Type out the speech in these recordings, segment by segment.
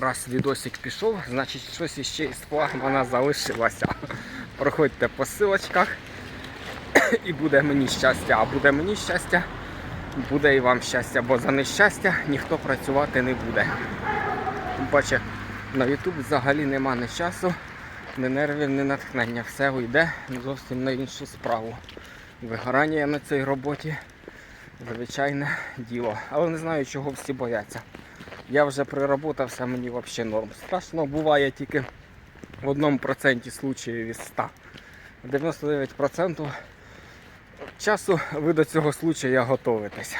раз відосик пішов, значить щось іще із флагмана залишилося. Проходьте по силочках і буде мені щастя, а буде мені щастя, буде і вам щастя, бо за нещастя ніхто працювати не буде. Паче на YouTube взагалі нема ні часу, ні нервів, ні натхнення. Все йде зовсім на іншу справу. Вигорання на цій роботі звичайне діло. Але не знаю, чого всі бояться. Я вже приработався, мені взагалі норм. Страшно буває тільки в одному проценті случаїв із 100. 99% часу ви до цього случаю готуєтеся.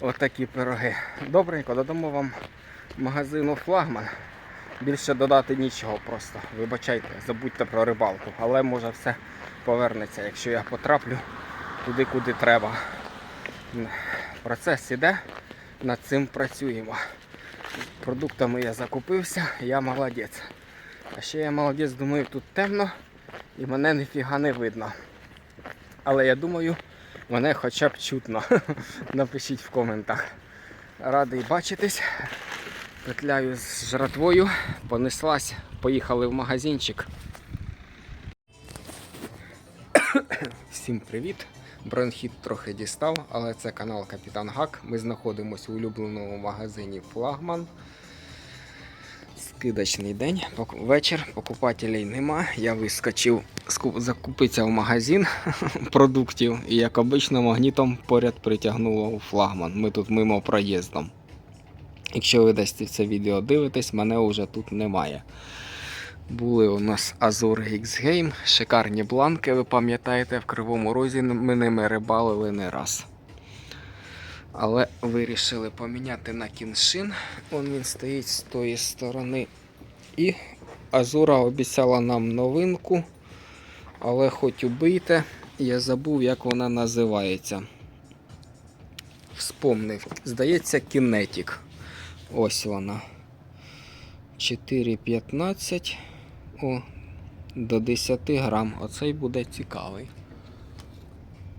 Отакі пироги. Добренько, додамо вам магазину флагман. Більше додати нічого просто. Вибачайте, забудьте про рибалку. Але може все повернеться, якщо я потраплю туди, куди треба. Процес іде, над цим працюємо. Продуктами я закупився, я молодець. А ще я молодець, думаю, тут темно і мене ніфіга не видно. Але я думаю, мене хоча б чутно. Напишіть в коментах. Радий бачитись. Петляю з жратвою, понеслась, поїхали в магазинчик. Всім привіт! Бронхіт трохи дістав, але це канал Капітан Гак. Ми знаходимося у улюбленому магазині Флагман. Скидочний день, вечір, покупателей нема. Я вискочив закупитися в магазин продуктів і, як обично, магнітом поряд притягнуло у флагман. Ми тут мимо проїздом. Якщо ви десь це відео дивитесь, мене вже тут немає. Були у нас Azure X Game, шикарні бланки, ви пам'ятаєте, в Кривому Розі ми ними рибалили не раз. Але вирішили поміняти на кіншин. Вон він стоїть з тої сторони. І Азура обіцяла нам новинку. Але хоч убийте, я забув, як вона називається. Вспомнив. Здається, кінетік. Ось вона. 4,15 о, до 10 грам. Оцей буде цікавий.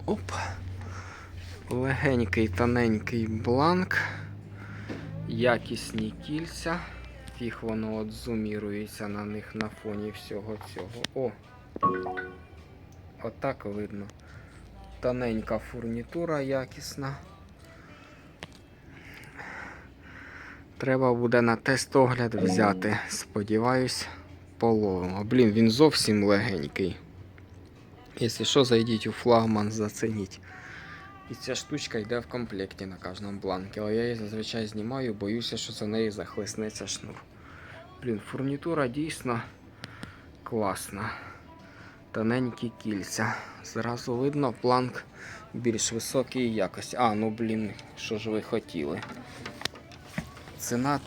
Оп. Легенький, тоненький бланк. Якісні кільця. Фіг воно от зумірується на них на фоні всього цього. О! Отак видно. Тоненька фурнітура якісна. Треба буде на тест-огляд взяти. Сподіваюсь, половимо. Блін, він зовсім легенький. Якщо що, зайдіть у флагман, зацініть. І ця штучка йде в комплекті на кожному бланкі, але я її зазвичай знімаю, боюся, що за неї захлеснеться шнур. Блін, фурнітура дійсно класна. Тоненькі кільця. Зразу видно, планк більш високої якості. А, ну блін, що ж ви хотіли. Ціна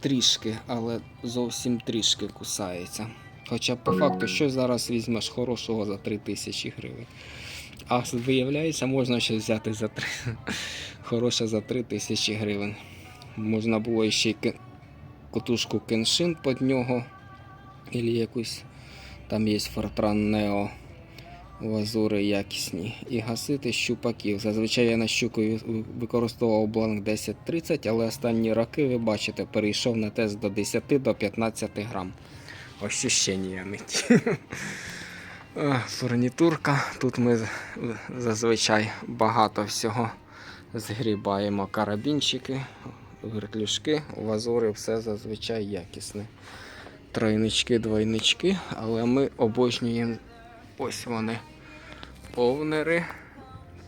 трішки, але зовсім трішки кусається. Хоча по факту, що зараз візьмеш хорошого за 3000 гривень. А виявляється, можна ще взяти за 3, хороше за 3000 гривень. Можна було ще й котушку кеншин під нього. Ілі якусь там є Fortran Neo лазури якісні. І гасити щупаків. Зазвичай я на щуку використовував бланк 10-30, але останні роки, ви бачите, перейшов на тест до 10 до 15 грам. Ощущення не ті. Фурнітурка. Тут ми зазвичай багато всього згрібаємо. Карабінчики, вертлюжки, лазури, все зазвичай якісне. Тройнички, двойнички, але ми обожнюємо ось вони. Повнери,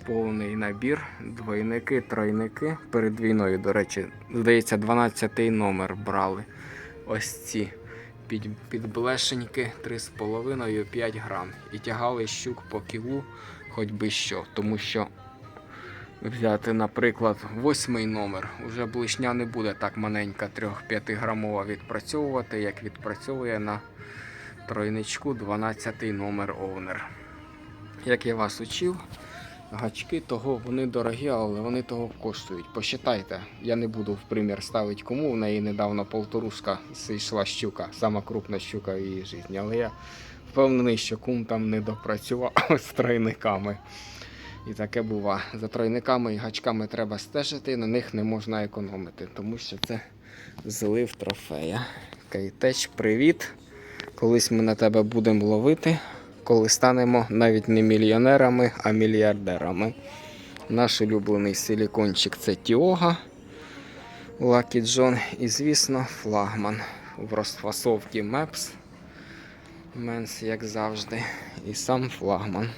повний набір, двойники, тройники. Перед війною, до речі, здається, 12 номер брали. Ось ці під, підблешеньки 3,5-5 грам. І тягали щук по кілу, хоч би що. Тому що взяти, наприклад, восьмий номер, вже блишня не буде так маленька 3-5 грамова відпрацьовувати, як відпрацьовує на тройничку 12 номер овнер. Як я вас учив, гачки того вони дорогі, але вони того коштують. Посчитайте, я не буду в примір ставити кому. В неї недавно полторушка зійшла щука, сама крупна щука в її житті. Але я впевнений, що кум там не допрацював з тройниками. І таке бува. За тройниками і гачками треба стежити, на них не можна економити, тому що це злив трофея. Кейтеч, привіт. Колись ми на тебе будемо ловити, коли станемо навіть не мільйонерами, а мільярдерами. Наш улюблений силікончик це Тіога, Lucky John і, звісно, флагман в розфасовці Maps. Менс, як завжди, і сам флагман.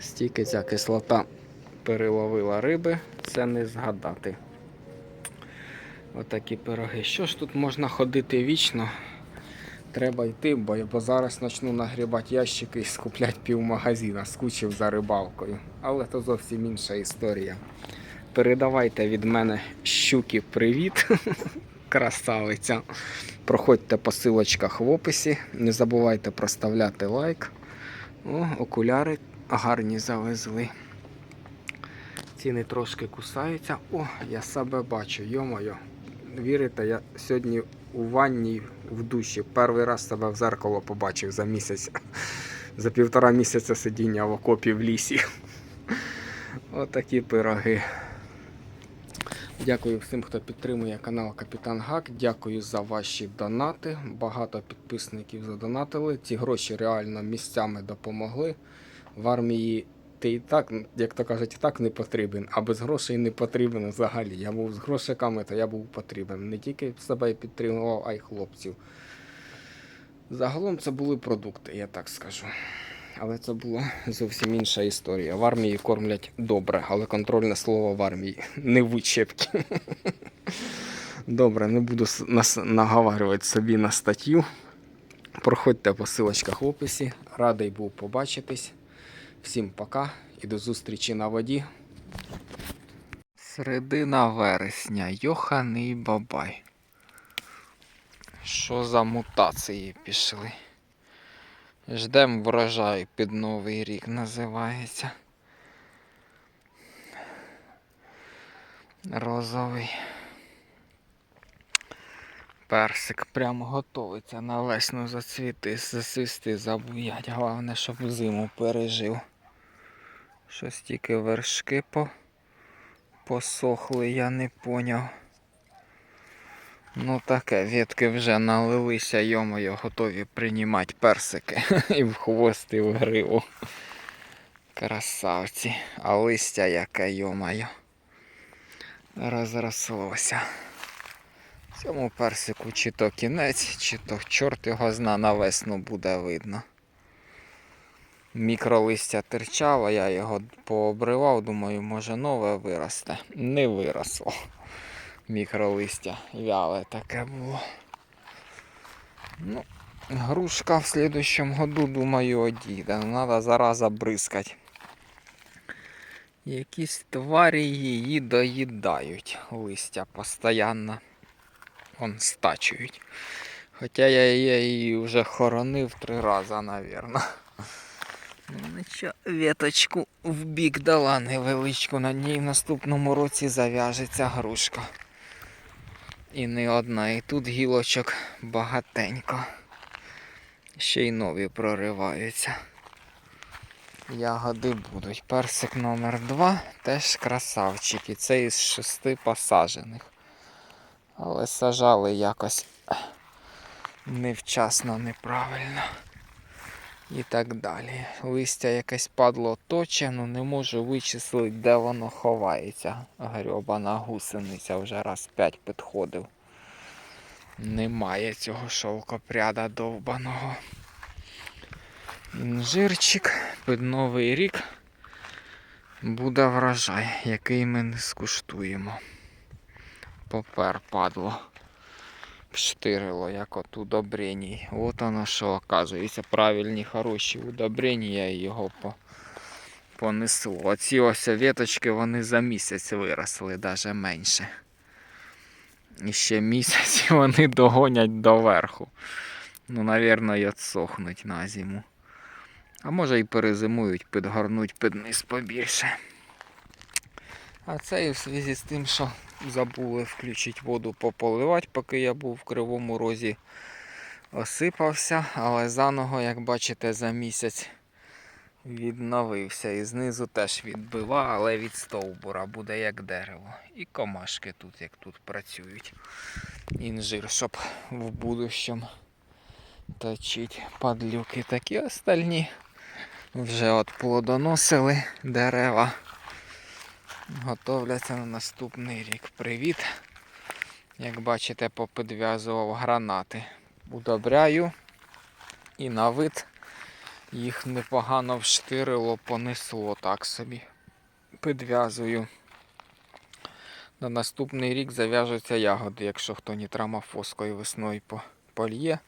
Стільки ця кислота переловила риби, це не згадати. Отакі пироги. Що ж тут можна ходити вічно? Треба йти, бо, бо зараз почну нагрібати ящики і скуплять півмагазина, скучив за рибалкою. Але то зовсім інша історія. Передавайте від мене щуки привіт, красавиця. Проходьте по силочках в описі. Не забувайте проставляти лайк. О, окуляри гарні завезли. Ціни трошки кусаються. О, я себе бачу, йомайо. Вірите, я сьогодні у ванні в душі перший раз себе в зеркало побачив за місяць. За півтора місяця сидіння в окопі в лісі. Отакі пироги. Дякую всім, хто підтримує канал Капітан Гак. Дякую за ваші донати. Багато підписників задонатили. Ці гроші реально місцями допомогли. В армії ти і так, як то кажуть, і так не потрібен, а без грошей не потрібен взагалі. Я був з грошиками, то я був потрібен. Не тільки себе підтримував, а й хлопців. Загалом це були продукти, я так скажу. Але це була зовсім інша історія. В армії кормлять добре, але контрольне слово в армії не вичепки. Добре, не буду наговарювати собі на статтю. Проходьте по силочках в описі. Радий був побачитись. Всім пока і до зустрічі на воді. Середина вересня. Йоханий бабай. Що за мутації пішли? Ждем врожай під Новий рік називається. Розовий. Персик прямо готовиться на весну зацвіти, засвісти, забуять. Головне, щоб зиму пережив. Щось тільки вершки по... посохли, я не поняв. Ну таке, ветки вже налилися, йомою, готові приймати персики. І в хвост, і в гриву. Красавці. А листя яке, йомаю. Розрослося. Цьому персику чи то кінець, чи то чорт його зна на весну буде видно. Мікролистя терчало, я його пообривав, думаю, може нове виросте. Не виросло. Мікролистя вяле таке було. Ну, грушка в слідущому году, думаю, одійде. Треба зараза бризкати. Якісь тварі її доїдають листя постійно. Вон стачують. Хоча я її вже хоронив три рази, навірно. Нічого, веточку в бік дала невеличку, на ній в наступному році зав'яжеться грушка. І не одна, і тут гілочок багатенько. Ще й нові прориваються. Ягоди будуть. Персик номер 2 теж красавчик. І це із шести посаджених. Але сажали якось невчасно, неправильно. І так далі. Листя якесь падло точе, ну не можу вичислити, де воно ховається. Грьобана гусениця вже раз п'ять підходив. Немає цього шовкопряда довбаного. Інжирчик під новий рік буде врожай, який ми не скуштуємо. Попер падло. Штирило, як от удобреній. От воно що, оказується, правильні, хороші удобрення і його по... понесло. Оці ось веточки вони за місяць виросли, навіть менше. І ще місяць вони догонять доверху. Ну, навірно, й отсохнуть на зиму. А може і перезимують, підгорнуть під низ побільше. А це і в зв'язку з тим, що забули включити воду пополивати, поки я був в Кривому Розі. Осипався, але заново, як бачите, за місяць відновився. І знизу теж відбива, але від стовбура буде як дерево. І комашки тут, як тут працюють. інжир, щоб в будущем точить падлюки. Такі остальні вже от плодоносили дерева. Готовляться на наступний рік. Привіт! Як бачите, попідв'язував гранати. Удобряю і на вид їх непогано вштирило, понесло так собі. Підв'язую. На наступний рік зав'яжуться ягоди, якщо хто нітрамофоскою весною польє.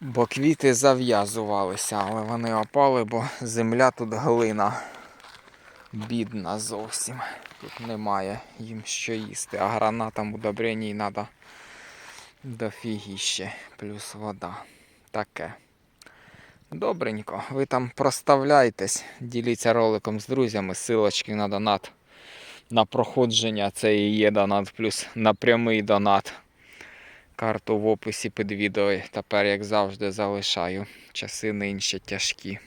Бо квіти зав'язувалися, але вони опали, бо земля тут глина. Бідна зовсім. Тут немає їм що їсти, а гранатам удобреній треба дофігіще, плюс вода. Таке. Добренько, ви там проставляйтесь, діліться роликом з друзями, силочки на донат. На проходження це і є донат, плюс на прямий донат. Карту в описі під відео тепер, як завжди, залишаю. Часи нинче тяжкі.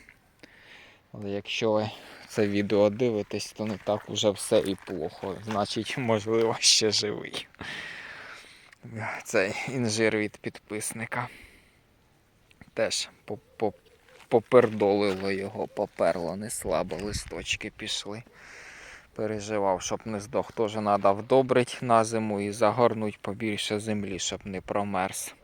Але якщо ви це відео дивитесь, то не так уже все і плохо. Значить, можливо, ще живий. Цей інжир від підписника. Теж по- по- попердолило його, поперло, не слабо, листочки пішли. Переживав, щоб не здох. Теж треба вдобрити на зиму і загорнути побільше землі, щоб не промерз.